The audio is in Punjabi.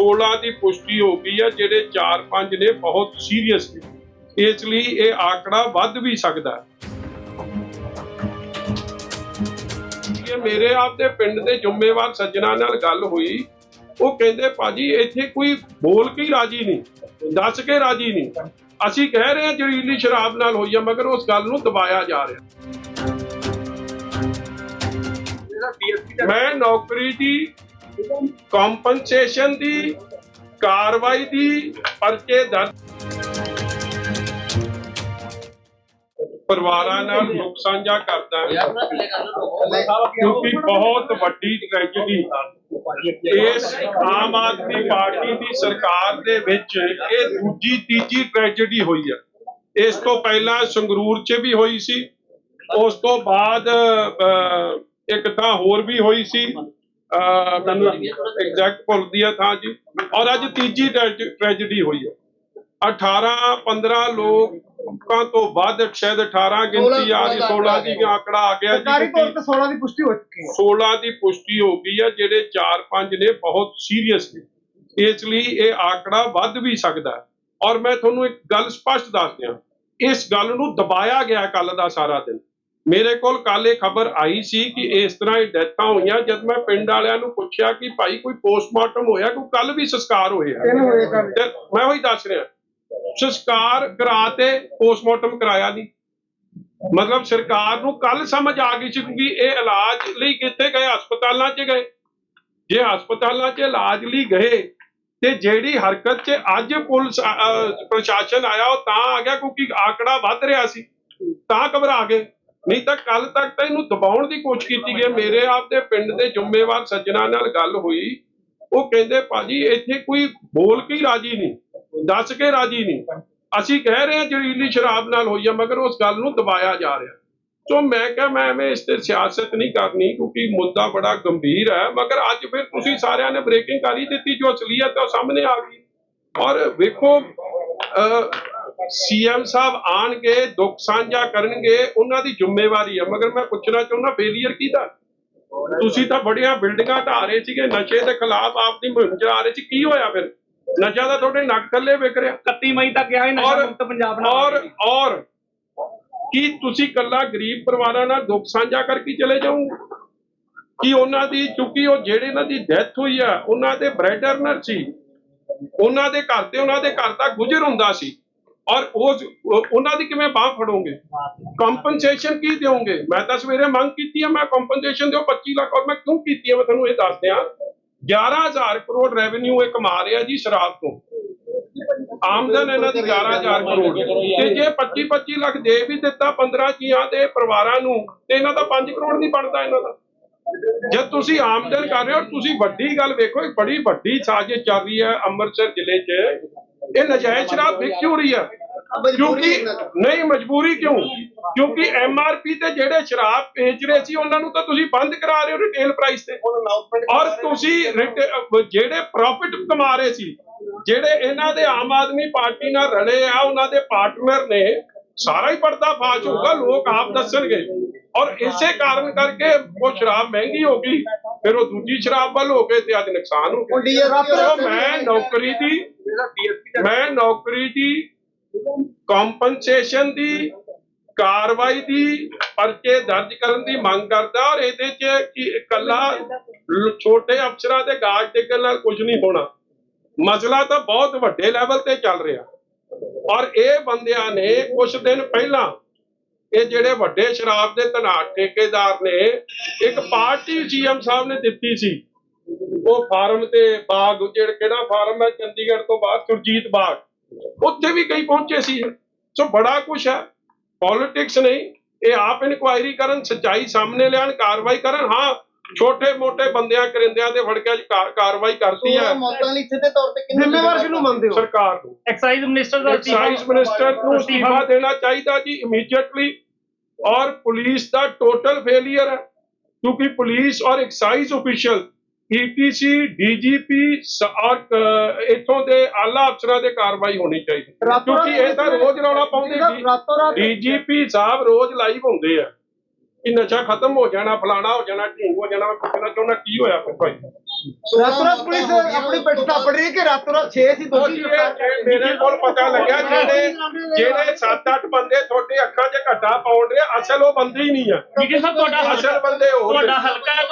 16 ਦੀ ਪੁਸ਼ਟੀ ਹੋ ਗਈ ਹੈ ਜਿਹੜੇ 4-5 ਨੇ ਬਹੁਤ ਸੀਰੀਅਸ ਨੇ। ਇਸ ਲਈ ਇਹ ਆંકੜਾ ਵੱਧ ਵੀ ਸਕਦਾ ਹੈ। ਇਹ ਮੇਰੇ ਆਪ ਦੇ ਪਿੰਡ ਦੇ ਜ਼ਿੰਮੇਵਾਰ ਸੱਜਣਾ ਨਾਲ ਗੱਲ ਹੋਈ। ਉਹ ਕਹਿੰਦੇ ਭਾਜੀ ਇੱਥੇ ਕੋਈ ਬੋਲ ਕੇ ਹੀ ਰਾਜੀ ਨਹੀਂ ਦੱਸ ਕੇ ਰਾਜੀ ਨਹੀਂ। ਅਸੀਂ ਕਹਿ ਰਹੇ ਹਾਂ ਜ਼ਹਿਰੀਲੀ ਸ਼ਰਾਬ ਨਾਲ ਹੋਈ ਹੈ ਮਗਰ ਉਸ ਗੱਲ ਨੂੰ ਦਬਾਇਆ ਜਾ ਰਿਹਾ ਮੈਂ ਨੌਕਰੀ ਦੀ ਕੰਪਨਸੇਸ਼ਨ ਦੀ ਕਾਰਵਾਈ ਦੀ ਪਰਚੇ ਦਰਜ ਪਰਿਵਾਰਾਂ ਨਾਲ ਦੁੱਖ ਸਾਂਝਾ ਕਰਦਾ ਕਿਉਂਕਿ ਬਹੁਤ ਵੱਡੀ ਟ੍ਰੈਜੇਡੀ ਇਸ ਆਮ ਆਦਮੀ ਪਾਰਟੀ ਦੀ ਸਰਕਾਰ ਦੇ ਵਿੱਚ ਇਹ ਦੂਜੀ ਤੀਜੀ ਟ੍ਰੈਜੇਡੀ ਹੋਈ ਹੈ। ਇਸ ਤੋਂ ਪਹਿਲਾਂ ਸੰਗਰੂਰ 'ਚ ਵੀ ਹੋਈ ਸੀ। ਉਸ ਤੋਂ ਬਾਅਦ ਅਹ, ਇੱਕ ਤਾਂ ਹੋਰ ਵੀ ਹੋਈ ਸੀ। ਮੈਨੂੰ ਐਗਜ਼ੈਕਟ ਭੁੱਲਦੀ ਹੈ ਥਾਂ ਜੀ। ਔਰ ਅੱਜ ਤੀਜੀ ਟ੍ਰੈਜੇਡੀ ਹੋਈ ਹੈ। 18 15 ਲੋਕਾਂ ਤੋਂ ਵੱਧ ਸ਼ਾਇਦ 18 ਗਿਣਤੀ ਆ ਰਹੀ 16 ਦੀ ਆંકੜਾ ਆ ਗਿਆ ਸਰਕਾਰੀ ਜੀ ਤੌਰ ਕਿਉਂਕਿ ਤੇ 16 ਦੀ ਪੁਸ਼ਟੀ ਹੋ ਚੁੱਕੀ ਹੈ। 16 ਦੀ ਪੁਸ਼ਟੀ ਹੋ ਗਈ ਹੈ ਜਿਹੜੇ 4-5 ਨੇ ਬਹੁਤ ਸੀਰੀਅਸ ਨੇ। ਇਸ ਲਈ ਇਹ ਆંકੜਾ ਵੱਧ ਵੀ ਸਕਦਾ ਹੈ। ਔਰ ਮੈਂ ਤੁਹਾਨੂੰ ਇੱਕ ਗੱਲ ਸਪਸ਼ਟ ਦੱਸ ਦਿਆਂ। ਇਸ ਗੱਲ ਨੂੰ ਦਬਾਇਆ ਗਿਆ ਕੱਲ ਦਾ ਸਾਰਾ ਦਿਨ। ਮੇਰੇ ਕੋਲ ਕੱਲ ਇਹ ਖਬਰ ਆਈ ਸੀ ਕਿ ਇਸ ਤਰ੍ਹਾਂ ਇਹ ਡੈਥਾਂ ਹੋਈਆਂ। ਜਦ ਮੈਂ ਪਿੰਡ ਵਾਲਿਆਂ ਨੂੰ ਪੁੱਛਿਆ ਕਿ ਭਾਈ ਕੋਈ ਪੋਸਟਮਾਰਟਮ ਹੋਇਆ ਕਿ ਕੱਲ ਵੀ ਸੰਸਕਾਰ ਹੋਏ ਆ। ਤਿੰਨ ਹੋਏ ਕੱਲ ਤੇ ਮੈਂ ਉਹੀ ਦੱਸ ਰਿਹਾ ਸੰਸਕਾਰ ਕਰਾ ਤੇ ਪੋਸਟਮਾਰਟਮ ਕਰਾਇਆ ਨਹੀਂ। ਮਤਲਬ ਸਰਕਾਰ ਨੂੰ ਕੱਲ ਸਮਝ ਆ ਗਈ ਸੀ ਕਿ ਇਹ ਇਲਾਜ ਲਈ ਕਿੱਥੇ ਗਏ? ਹਸਪਤਾਲਾਂ 'ਚ ਗਏ। ਜੇ ਹਸਪਤਾਲਾਂ 'ਚ ਇਲਾਜ ਲਈ ਗਏ ਤੇ ਜਿਹੜੀ ਹਰਕਤ 'ਚ ਅੱਜ ਪੁਲਿਸ ਪ੍ਰਸ਼ਾਸਨ ਆਇਆ ਉਹ ਤਾਂ ਆ ਗਿਆ ਕਿਉਂਕਿ ਆંકੜਾ ਵੱਧ ਰਿਹਾ ਸੀ। ਤਾਂ ਘਬਰਾ ਗਏ। ਨਹੀਂ ਤਾਂ ਕੱਲ ਤੱਕ ਤਾਂ ਇਹਨੂੰ ਦਬਾਉਣ ਦੀ ਕੋਸ਼ਿਸ਼ ਕੀਤੀ ਗਈ। ਮੇਰੇ ਆਪ ਦੇ ਪਿੰਡ ਦੇ ਜ਼ਿੰਮੇਵਾਰ ਸੱਜਣਾ ਨਾਲ ਗੱਲ ਹੋਈ। ਉਹ ਕਹਿੰਦੇ, ਭਾਜੀ, ਇੱਥੇ ਕੋਈ ਬੋਲ ਕੇ ਰਾਜੀ ਨਹੀਂ, ਦੱਸ ਕੇ ਰਾਜੀ ਨਹੀਂ। ਅਸੀਂ ਕਹਿ ਰਹੇ ਹਾਂ ਜ਼ਹਿਰੀਲੀ ਸ਼ਰਾਬ ਨਾਲ ਹੋਈ ਹੈ ਮਗਰ ਉਸ ਗੱਲ ਨੂੰ ਦਬਾਇਆ ਜਾ ਰਿਹਾ। ਸੋ ਮੈਂ ਕਿਹਾ, ਮੈਂ ਐਵੇਂ ਇਸ ਤੇ ਸਿਆਸਤ ਨਹੀਂ ਕਰਨੀ, ਕਿਉਂਕਿ ਮੁੱਦਾ ਬੜਾ ਗੰਭੀਰ ਹੈ। ਮਗਰ ਅੱਜ ਫਿਰ ਤੁਸੀਂ ਸਾਰਿਆਂ ਨੇ ਬ੍ਰੇਕਿੰਗ ਕਰੀ ਦਿੱਤੀ, ਜੋ ਅਸਲੀਅਤ ਉਹ ਸਾਹਮਣੇ ਆ ਗਈ। ਔਰ ਵੇਖੋ ਸੀਐਮ ਸਾਹਿਬ ਆਣਗੇ ਦੁੱਖ ਸਾਂਝਾ ਕਰਨਗੇ ਉਹਨਾਂ ਦੀ ਜ਼ਿੰਮੇਵਾਰੀ ਹੈ। ਮਗਰ ਮੈਂ ਪੁੱਛਣਾ ਚਾਹੁੰਦਾ ਫੇਲੀਅਰ ਕਿਹਦਾ? ਤੁਸੀਂ ਤਾਂ ਬੜੀਆਂ ਬਿਲਡਿੰਗਾਂ ਢਾ ਰਹੇ ਸੀਗੇ ਨਸ਼ੇ ਦੇ ਖਿਲਾਫ ਆਪਦੀ ਮੁਹਿੰਮ ਚਲਾ ਰਹੇ ਸੀ। ਕੀ ਹੋਇਆ ਫਿਰ? ਨਸ਼ਾ ਤਾਂ ਤੁਹਾਡੇ ਨੱਕ ਥੱਲੇ ਵਿਕ ਰਿਹਾ। 31 ਮਈ ਤੱਕ ਕਿਹਾ ਹੈ ਨਸ਼ਾ ਮੁਕਤ ਪੰਜਾਬ ਔਰ ਔਰ ਕੀ ਤੁਸੀਂ ਕੱਲਾ ਗਰੀਬ ਪਰਿਵਾਰਾਂ ਨਾਲ ਦੁੱਖ ਸਾਂਝਾ ਕਰਕੇ ਚਲੇ ਜਾਓਗੇ? ਕਿ ਉਹਨਾਂ ਦੀ ਚੁੱਕੀ ਉਹ ਜਿਹੜੇ ਇਹਨਾਂ ਦੀ ਡੈਥ ਹੋਈ ਆ ਉਹਨਾਂ ਦੇ ਬ੍ਰੈਡ ਅਰਨਰ ਸੀ। ਉਹਨਾਂ ਦੇ ਘਰ ਤੇ ਉਹਨਾਂ ਦੇ ਘਰ ਦਾ ਗੁਜ਼ਰ ਹੁੰਦਾ ਸੀ। ਔਰ ਉਹ- ਉਹਨਾਂ ਦੀ ਕਿਵੇਂ ਬਾਹ ਫੜੋਗੇ? ਕੰਪਨਸੇਸ਼ਨ ਕੀ ਦਿਓਗੇ? ਮੈਂ ਤਾਂ ਸਵੇਰੇ ਮੰਗ ਕੀਤੀ ਹੈ ਮੈਂ ਕੰਪਨਸੇਸ਼ਨ ਦਿਓ 25 ਲੱਖ ਔਰ ਮੈਂ ਕਿਉਂ ਕੀਤੀ ਹੈ ਮੈਂ ਤੁਹਾਨੂੰ ਇਹ ਦੱਸ ਦਿਆਂ 11000 ਕਰੋੜ ਰੈਵਨਿਊ ਇਹ ਕਮਾ ਰਿਹਾ ਜੀ ਸ਼ਰਾਬ ਤੋਂ। ਆਮਦਨ ਇਹਨਾਂ ਦੀ 11000 ਕਰੋੜ। ਤੇ ਜੇ 25 25 ਲੱਖ ਦੇ ਵੀ ਦਿੱਤਾ 15 ਜੀਆਂ ਦੇ ਪਰਿਵਾਰਾਂ ਨੂੰ, ਤੇ ਇਹਨਾਂ ਦਾ 5 ਕਰੋੜ ਨਹੀਂ ਬਣਦਾ ਇਹਨਾਂ ਦਾ। ਜਦ ਤੁਸੀਂ ਆਮਦਨ ਕਰ ਰਹੇ ਹੋ, ਤੁਸੀਂ ਵੱਡੀ ਗੱਲ ਵੇਖੋ, ਇੱਕ ਬੜੀ ਵੱਡੀ ਸਾਜ਼ਿਸ਼ ਚੱਲ ਰਹੀ ਹੈ ਅੰਮ੍ਰਿਤਸਰ ਜ਼ਿਲ੍ਹੇ 'ਚ। ਇਹ ਨਜਾਇਜ਼ ਸ਼ਰਾਬ ਵਿਕ ਕਿਉਂ ਰਹੀ ਹੈ ਕਿਉਂਕਿ ਨਹੀਂ ਮਜਬੂਰੀ ਕਿਉਂ? ਕਿਉਂਕਿ ਐਮਆਰਪੀ ਤੇ ਜਿਹੜੇ ਸ਼ਰਾਬ ਵੇਚ ਰਹੇ ਸੀ ਉਹਨਾਂ ਨੂੰ ਤਾਂ ਤੁਸੀਂ ਬੰਦ ਕਰਾ ਰਹੇ ਹੋ ਰਿਟੇਲ ਪ੍ਰਾਈਸ ਤੇ। ਔਰ ਤੁਸੀਂ ਜਿਹੜੇ ਪ੍ਰੋਫਿਟ ਕਮਾ ਰਹੇ ਸੀ ਜਿਹੜੇ ਇਹਨਾਂ ਦੇ ਆਮ ਆਦਮੀ ਪਾਰਟੀ ਨਾਲ ਰਲੇ ਆ ਉਹਨਾਂ ਦੇ ਪਾਰਟਨਰ ਨੇ ਸਾਰਾ ਹੀ ਪਰਦਾ ਫਾਸ਼ ਹੋਊਗਾ ਲੋਕ ਆਪ ਦੱਸਣਗੇ। ਔਰ ਇਸੇ ਕਾਰਨ ਕਰਕੇ ਉਹ ਸ਼ਰਾਬ ਮਹਿੰਗੀ ਹੋ ਗਈ ਫਿਰ ਉਹ ਦੂਜੀ ਸ਼ਰਾਬ ਵੱਲ ਹੋ ਗਏ ਤੇ ਅੱਜ ਨੁਕਸਾਨ ਹੋ ਗਿਆ। ਮੈਂ ਨੌਕਰੀ ਦੀ ਮੈਂ ਨੌਕਰੀ ਦੀ ਕੰਪਨਸੇਸ਼ਨ ਦੀ ਕਾਰਵਾਈ ਦੀ ਪਰਚੇ ਦਰਜ ਕਰਨ ਦੀ ਮੰਗ ਕਰਦਾ ਔਰ ਇਹਦੇ 'ਚ ਕਿ ਇਕੱਲਾ ਛੋਟੇ ਅਫਸਰਾਂ ਦੇ ਗਾਜ ਡਿੱਗਣ ਨਾਲ ਕੁਝ ਨਹੀਂ ਹੋਣਾ। ਮਸਲਾ ਤਾਂ ਬਹੁਤ ਵੱਡੇ ਲੈਵਲ ਤੇ ਚੱਲ ਰਿਹਾ। ਔਰ ਇਹ ਬੰਦਿਆਂ ਨੇ ਕੁਝ ਦਿਨ ਪਹਿਲਾਂ ਇਹ ਜਿਹੜੇ ਵੱਡੇ ਸ਼ਰਾਬ ਦੇ ਧਨਾਟ ਠੇਕੇਦਾਰ ਨੇ, ਇੱਕ ਪਾਰਟੀ ਸੀਐਮ ਸਾਹਿਬ ਨੇ ਦਿੱਤੀ ਸੀ। ਉਹ ਫਾਰਮ ਤੇ ਬਾਗ ਜਿਹੜਾ ਕਿਹੜਾ ਫਾਰਮ ਹੈ ਚੰਡੀਗੜ੍ਹ ਤੋਂ ਬਾਅਦ ਸੁਰਜੀਤ ਬਾਗ। ਉੱਥੇ ਵੀ ਕਈ ਪਹੁੰਚੇ ਸੀ। ਸੋ ਬੜਾ ਕੁਝ ਹੈ। ਪੋਲਿਟਿਕਸ ਨਹੀਂ ਇਹ ਆਪ ਇਨਕੁਆਇਰੀ ਕਰਨ ਸੱਚਾਈ ਸਾਹਮਣੇ ਲਿਆਣ ਕਾਰਵਾਈ ਕਰਨ। ਹਾਂ ਛੋਟੇ ਮੋਟੇ ਬੰਦਿਆਂ ਕਰਿੰਦਿਆਂ ਦੇ ਫੜਕਿਆਂ 'ਚ ਕਾਰ- ਕਾਰਵਾਈ ਕਰਦੀ ਹੈ ਮੌਤਾਂ ਲਈ ਸਿੱਧੇ ਤੌਰ ਤੇ ਕਿੰਨੇ ਜ਼ਿੰਮੇਵਾਰ ਕਿਹਨੂੰ ਮੰਨਦੇ ਹੋ? ਸਰਕਾਰ ਨੂੰ। ਐਕਸਾਈਜ਼ ਮਿਨਿਸਟਰ ਦਾ ਐਕਸਾਈਜ਼ ਮਿਨਿਸਟਰ ਨੂੰ ਅਸਤੀਫਾ ਦੇਣਾ ਚਾਹੀਦਾ ਜੀ ਇਮੀਡੀਏਟਲੀ ਔਰ ਪੁਲਿਸ ਦਾ ਟੋਟਲ ਫੇਲਿਅਰ ਹੈ। ਕਿਉਂਕਿ ਪੁਲਿਸ ਔਰ ਐਕਸਾਈਜ਼ ਅਫੀਸ਼ੀਅਲ ਈਟੀਸੀ ਡੀਜੀਪੀ ਔਰ ਇੱਥੋਂ ਦੇ ਆਲਾ ਅਫਸਰਾਂ ਦੇ ਕਾਰਵਾਈ ਹੋਣੀ ਚਾਹੀਦੀ। ਕਿਉਂਕਿ ਇਹ ਤਾਂ ਰੋਜ਼ ਰੌਲਾ ਪਾਉਂਦੇ ਡੀਜੀਪੀ ਸਾਹਿਬ ਰੋਜ਼ ਲਾਈਵ ਹੁੰਦੇ ਆ। ਕਿ ਨਸ਼ਾ ਖਤਮ ਹੋ ਜਾਣਾ ਫਲਾਣਾ ਹੋ ਜਾਣਾ ਢੀਂਗ ਹੋ ਜਾਣਾ ਪੁੱਛਣਾ ਚਾਹੁੰਦਾ ਕੀ ਹੋਇਆ ਫਿਰ ਭਾਈ? ਰਾਤੋਂ ਰਾਤ ਪੁਲਿਸ ਆਪਣੀ ਪਿੱਠ ਥਾਪੜ ਰਹੀ ਕਿ ਰਾਤੋਂ ਰਾਤ 6 ਸੀ ਉਹ ਦੋਸ਼ੀ ਮੇਰੇ ਕੋਲ ਪਤਾ ਲੱਗਿਆ ਜਿਹੜੇ ਜਿਹੜੇ 7-8 ਬੰਦੇ ਤੁਹਾਡੇ ਅੱਖਾਂ 'ਚ ਘੱਟਾ ਪਾਉਣ ਦੇ ਅਸਲ ਉਹ ਬੰਦੇ ਹੀ ਨਹੀਂ ਆ। ਜੀ ਸਾਹਿਬ ਤੁਹਾਡਾ ਅਸਲ ਬੰਦੇ ਹੋਰ ਨੇ। ਤੁਹਾਡਾ ਹਲਕਾ